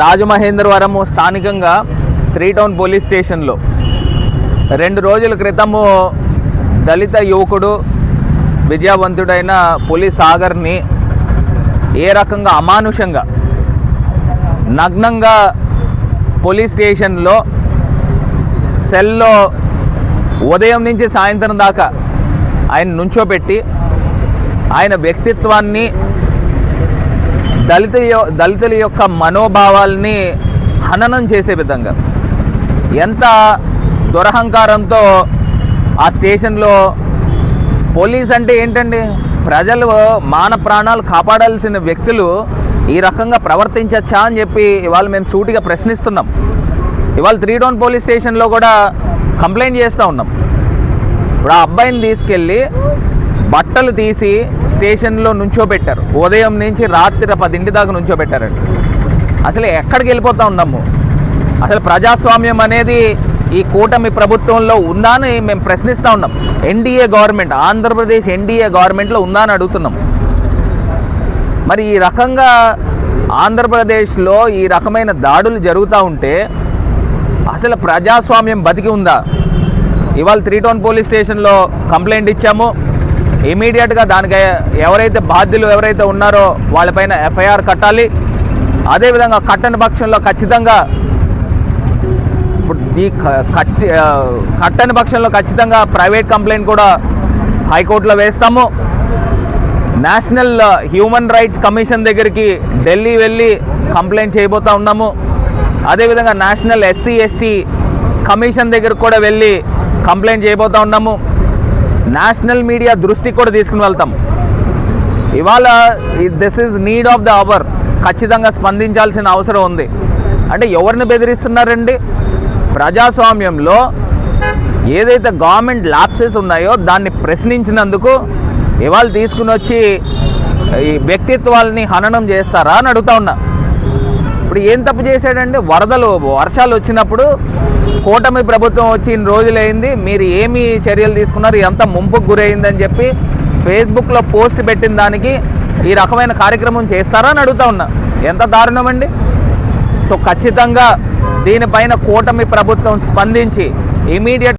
రాజమహేంద్రవరము స్థానికంగా three town police స్టేషన్లో. రెండు రోజుల క్రితము దళిత యువకుడు విజయవంతుడైన పులి సాగర్ని ఏ రకంగా అమానుషంగా నగ్నంగా పోలీస్ స్టేషన్లో సెల్లో ఉదయం నుంచి సాయంత్రం దాకా ఆయన నుంచోబెట్టి ఆయన వ్యక్తిత్వాన్ని దళిత దళితుల యొక్క మనోభావాల్ని హననం చేసే విధంగా. ఎంత దురహంకారంతో ఆ స్టేషన్లో పోలీస్ అంటే ఏంటండి? ప్రజలు మాన ప్రాణాలు కాపాడాల్సిన వ్యక్తులు ఈ రకంగా ప్రవర్తించచ్చా అని చెప్పి ఇవాళ మేము సూటిగా ప్రశ్నిస్తున్నాం. ఇవాళ త్రీ డౌన్ పోలీస్ స్టేషన్లో కూడా కంప్లైంట్ చేస్తూ ఉన్నాం. ఇప్పుడు ఆ అబ్బాయిని తీసుకెళ్ళి బట్టలు తీసి స్టేషన్లో నుంచోబెట్టారు. ఉదయం నుంచి రాత్రి పదింటి దాకా నుంచోబెట్టారండి. అసలు ఎక్కడికి వెళ్ళిపోతా ఉన్నాము అసలు ప్రజాస్వామ్యం అనేది ఈ కూటమి ప్రభుత్వంలో ఉందా అని మేము ప్రశ్నిస్తూ ఉన్నాం. ఎన్డీఏ గవర్నమెంట్ ఆంధ్రప్రదేశ్ ఎన్డీఏ గవర్నమెంట్లో ఉందా అని అడుగుతున్నాం. మరి ఈ రకంగా ఆంధ్రప్రదేశ్లో ఈ రకమైన దాడులు జరుగుతూ ఉంటే అసలు ప్రజాస్వామ్యం బతికి ఉందా? ఇవాళ త్రీ టౌన్ పోలీస్ స్టేషన్లో కంప్లైంట్ ఇచ్చాము. ఇమీడియట్గా దానికి ఎవరైతే బాధ్యులు ఎవరైతే ఉన్నారో వాళ్ళపైన ఎఫ్ఐఆర్ కట్టాలి. అదేవిధంగా కట్టని పక్షంలో ఖచ్చితంగా ఇప్పుడు ఈ కట్టి కట్టని పక్షంలో ఖచ్చితంగా ప్రైవేట్ కంప్లైంట్ కూడా హైకోర్టులో వేస్తాము. నేషనల్ హ్యూమన్ రైట్స్ కమిషన్ దగ్గరికి ఢిల్లీ వెళ్ళి కంప్లైంట్ చేయబోతా ఉన్నాము. అదేవిధంగా నేషనల్ ఎస్సీ ఎస్టీ కమిషన్ దగ్గరకు కూడా వెళ్ళి కంప్లైంట్ చేయబోతా ఉన్నాము. నేషనల్ మీడియా దృష్టికి కూడా తీసుకుని వెళ్తాం. ఇవాళ this is need of the hour ఖచ్చితంగా స్పందించాల్సిన అవసరం ఉంది. అంటే ఎవరిని బెదిరిస్తున్నారండి? ప్రజాస్వామ్యంలో ఏదైతే గవర్నమెంట్ ల్యాప్సెస్ ఉన్నాయో దాన్ని ప్రశ్నించినందుకు ఇవాళ తీసుకుని వచ్చి ఈ వ్యక్తిత్వాలని హననం చేస్తారా అని అడుగుతా ఉన్నా. ఇప్పుడు ఏం తప్పు చేశాడండి? వరదలు వర్షాలు వచ్చినప్పుడు కూటమి ప్రభుత్వం వచ్చి ఇన్ని రోజులైంది. మీరు ఏమి చర్యలు తీసుకున్నారు? ఎంత ముంపుకు గురైందని చెప్పి ఫేస్బుక్లో పోస్ట్ పెట్టిన దానికి ఈ రకమైన కార్యక్రమం చేస్తారా అని అడుగుతా ఉన్నా. ఎంత దారుణం అండి? సో ఖచ్చితంగా దీనిపైన కూటమి ప్రభుత్వం స్పందించి ఇమీడియట్